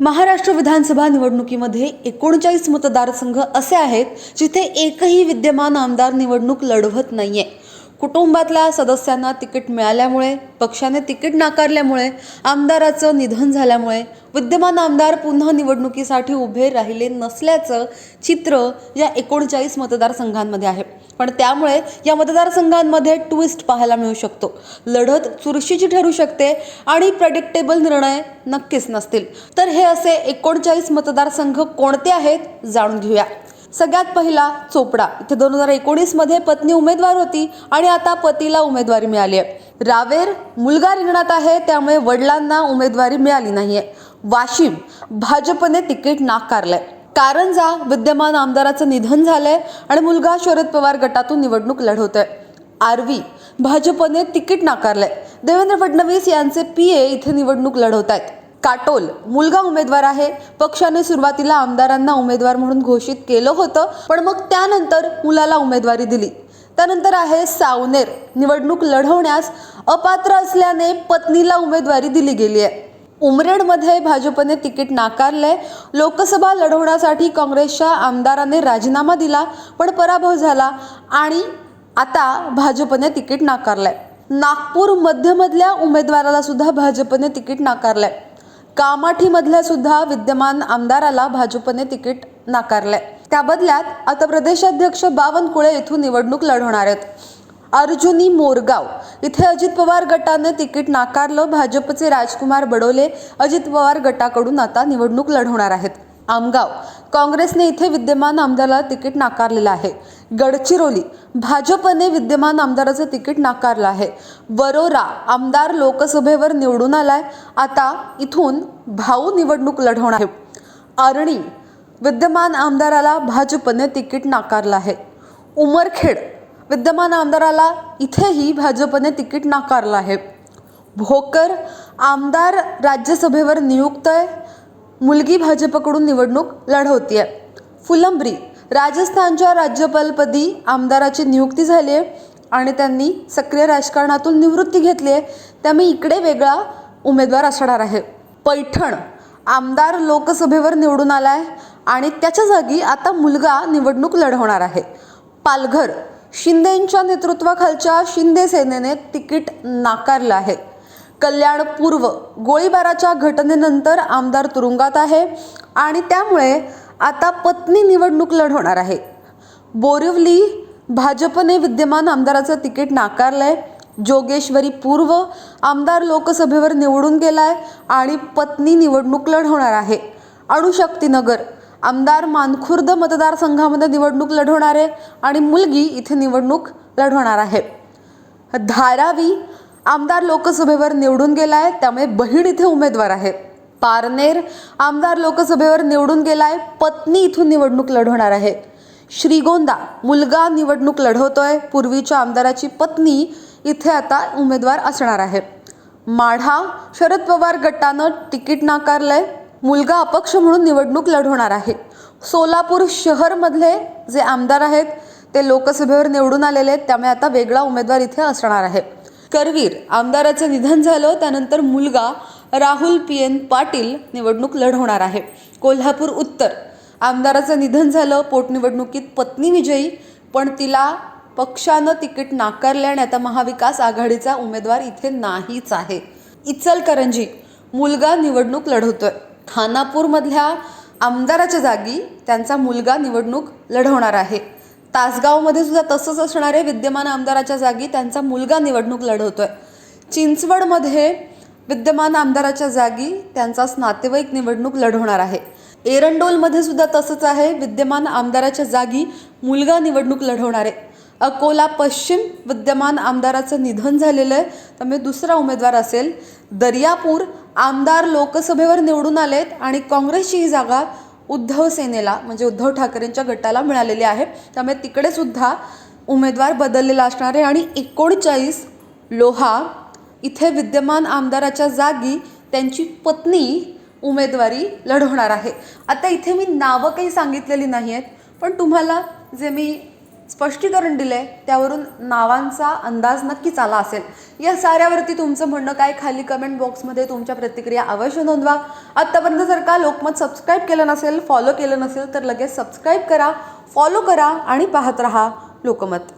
महाराष्ट्र विधानसभा निवडणुकीमध्ये एकोणचाळीस मतदारसंघ असे आहेत जिथे एकही विद्यमान आमदार निवडणूक लढवत नाहीये. कुटुंबातल्या सदस्यांना तिकीट मिळाल्यामुळे पक्षाने तिकीट नाकारल्यामुळे आमदाराचं निधन झाल्यामुळे विद्यमान आमदार पुन्हा निवडणुकीसाठी उभे राहिले नसल्याचं चित्र या एकोणचाळीस मतदारसंघांमध्ये आहे. पण त्यामुळे या मतदारसंघांमध्ये ट्विस्ट पाहायला मिळू शकतो. लढत चुरशीची ठरू शकते आणि प्रेडिक्टेबल निर्णय नक्कीच नसतील. तर हे असे एकोणचाळीस मतदारसंघ कोणते आहेत जाणून घेऊया. सगळ्यात पहिला चोपडा. इथे दोन हजार एकोणीसमध्ये पत्नी उमेदवार होती आणि आता पतीला उमेदवारी मिळाली आहे रावेर मुलगा रिंगणात आहे त्यामुळे वडिलांना उमेदवारी मिळाली नाहीये. वाशिम. भाजपने तिकीट नाकारलंय. कारंजा विद्यमान आमदाराचं निधन झालंय आणि मुलगा शरद पवार गटातून निवडणूक लढवतोय. आरवी भाजपने तिकीट नाकारलंय. देवेंद्र फडणवीस यांचे पी ए इथे निवडणूक लढवत आहेत काटोल मुलगा उमेदवार आहे. पक्षाने सुरुवातीला आमदारांना उमेदवार म्हणून घोषित केलं होतं पण मग त्यानंतर मुलाला उमेदवारी दिली. त्यानंतर आहे सावनेर. निवडणूक लढवण्यास अपात्र असल्याने पत्नीला उमेदवारी दिली गेली आहे उमरेडमध्ये भाजपने तिकीट नाकारलंय. लोकसभा लढवण्यासाठी काँग्रेसच्या आमदाराने राजीनामा दिला पण पराभव झाला आणि आता भाजपने तिकीट नाकारलंय. नागपूर मध्यमधल्या उमेदवाराला सुद्धा भाजपने तिकीट नाकारलंय. कामाठीमधल्या सुद्धा विद्यमान आमदाराला भाजपने तिकीट नाकारलंय. त्या बदल्यात आता प्रदेशाध्यक्ष बावनकुळे येथून निवडणूक लढवणार आहेत. अर्जुनी मोरगाव. इथे अजित पवार गटाने तिकीट नाकारलं. भाजपचे राजकुमार बडोले अजित पवार गटाकडून आता निवडणूक लढवणार आहेत. आमगाव. काँग्रेसने इथे विद्यमान आमदाराला तिकीट नाकारलेलं आहे. गडचिरोली. भाजपने विद्यमान आमदाराचं तिकीट नाकारलं आहे. वरोरा आमदार लोकसभेवर निवडून आलाय. आता इथून भाऊ निवडणूक लढवणार आहे. अरणी विद्यमान आमदाराला भाजपने तिकीट नाकारलं आहे. उमरखेड. विद्यमान आमदाराला इथेही भाजपने तिकीट नाकारलं आहे. भोकर आमदार राज्यसभेवर नियुक्त आहे. मुलगी भाजपकडून निवडणूक लढवतीये. फुलंब्री राजस्थानच्या राज्यपालपदी आमदाराची नियुक्ती झाली आहे आणि त्यांनी सक्रिय राजकारणातून निवृत्ती घेतली आहे. त्यामुळे इकडे वेगळा उमेदवार असणार आहे. पैठण आमदार लोकसभेवर निवडून आला आहे आणि त्याच्या जागी आता मुलगा निवडणूक लढवणार आहे. पालघर शिंदेंच्या नेतृत्वाखालच्या शिंदे सेनेने तिकीट नाकारलं आहे. कल्याण पूर्व गोळीबाराच्या घटनेनंतर आमदार तुरुंगात आहे आणि त्यामुळे आता पत्नी निवडणूक लढवणार आहे. बोरिवली भाजपने विद्यमान आमदाराचं तिकीट नाकारलंय. जोगेश्वरी पूर्व आमदार लोकसभेवर निवडून गेलाय आणि पत्नी निवडणूक लढवणार आहे. अणुशक्तीनगर आमदार मानखुर्द मतदारसंघामध्ये निवडणूक लढवणार आहे आणि मुलगी इथे निवडणूक लढवणार आहे. धारावी आमदार लोकसभेवर निवडून गेला आहे त्यामुळे बहीण इथे उमेदवार आहे. पारनेर आमदार लोकसभेवर निवडून गेलाय पत्नी इथून निवडणूक लढवणार आहे. श्रीगोंदा मुलगा निवडणूक लढवतोय पूर्वीच्या आमदाराची पत्नी इथे आता उमेदवार असणार आहे. माढा शरद पवार गटानं तिकीट नाकारलंय मुलगा अपक्ष म्हणून निवडणूक लढवणार आहे. सोलापूर शहरमधले जे आमदार आहेत ते लोकसभेवर निवडून आलेले आहेत त्यामुळे आता वेगळा उमेदवार इथे असणार आहे. करवीर आमदाराचं निधन झालं त्यानंतर मुलगा राहुल पी एन पाटील निवडणूक लढवणार आहे. कोल्हापूर उत्तर आमदाराचं निधन झालं पोटनिवडणुकीत पत्नी विजयी पण तिला पक्षानं तिकीट नाकारल्याने आता महाविकास आघाडीचा उमेदवार इथे नाहीच आहे. इचलकरंजी मुलगा निवडणूक लढवतोय. खानापूरमधल्या आमदाराच्या जागी त्यांचा मुलगा निवडणूक लढवणार आहे. तासगावमध्ये सुद्धा तसंच असणारे विद्यमान आमदाराच्या जागी त्यांचा मुलगा निवडणूक लढवतोय. चिंचवडमध्ये विद्यमान आमदाराच्या जागी त्यांचाच नातेवाईक निवडणूक लढवणार आहे. एरंडोलमध्ये सुद्धा तसंच आहे विद्यमान आमदाराच्या जागी मुलगा निवडणूक लढवणार आहे. अकोला पश्चिम विद्यमान आमदाराचं निधन झालेलं आहे त्यामुळे दुसरा उमेदवार असेल दर्यापूर आमदार लोकसभेवर निवडून आलेत आणि काँग्रेसची ही जागा उद्धव सेनेला म्हणजे उद्धव ठाकरेंच्या गटाला मिळालेली आहे. त्यामुळे तिकडे सुद्धा उमेदवार बदललेला असणार आहे आणि एकोणचाळीस लोहा इथे विद्यमान आमदाराच्या जागी त्यांची पत्नी उमेदवारी लढवणार आहे. आता इथे मी नावं काही सांगितलेली नाही आहेत पण तुम्हाला जे मी स्पष्टीकरण दिले त्यावरून नावांचा अंदाज नक्कीच आला असेल. या साऱ्यावरती तुमचं म्हणणं काय खाली कमेंट बॉक्समध्ये तुमच्या प्रतिक्रिया अवश्य नोंदवा. आत्तापर्यंत जर का लोकमत सबस्क्राईब केलं नसेल फॉलो केलं नसेल तर लगेच सबस्क्राईब करा फॉलो करा आणि पाहत रहा लोकमत.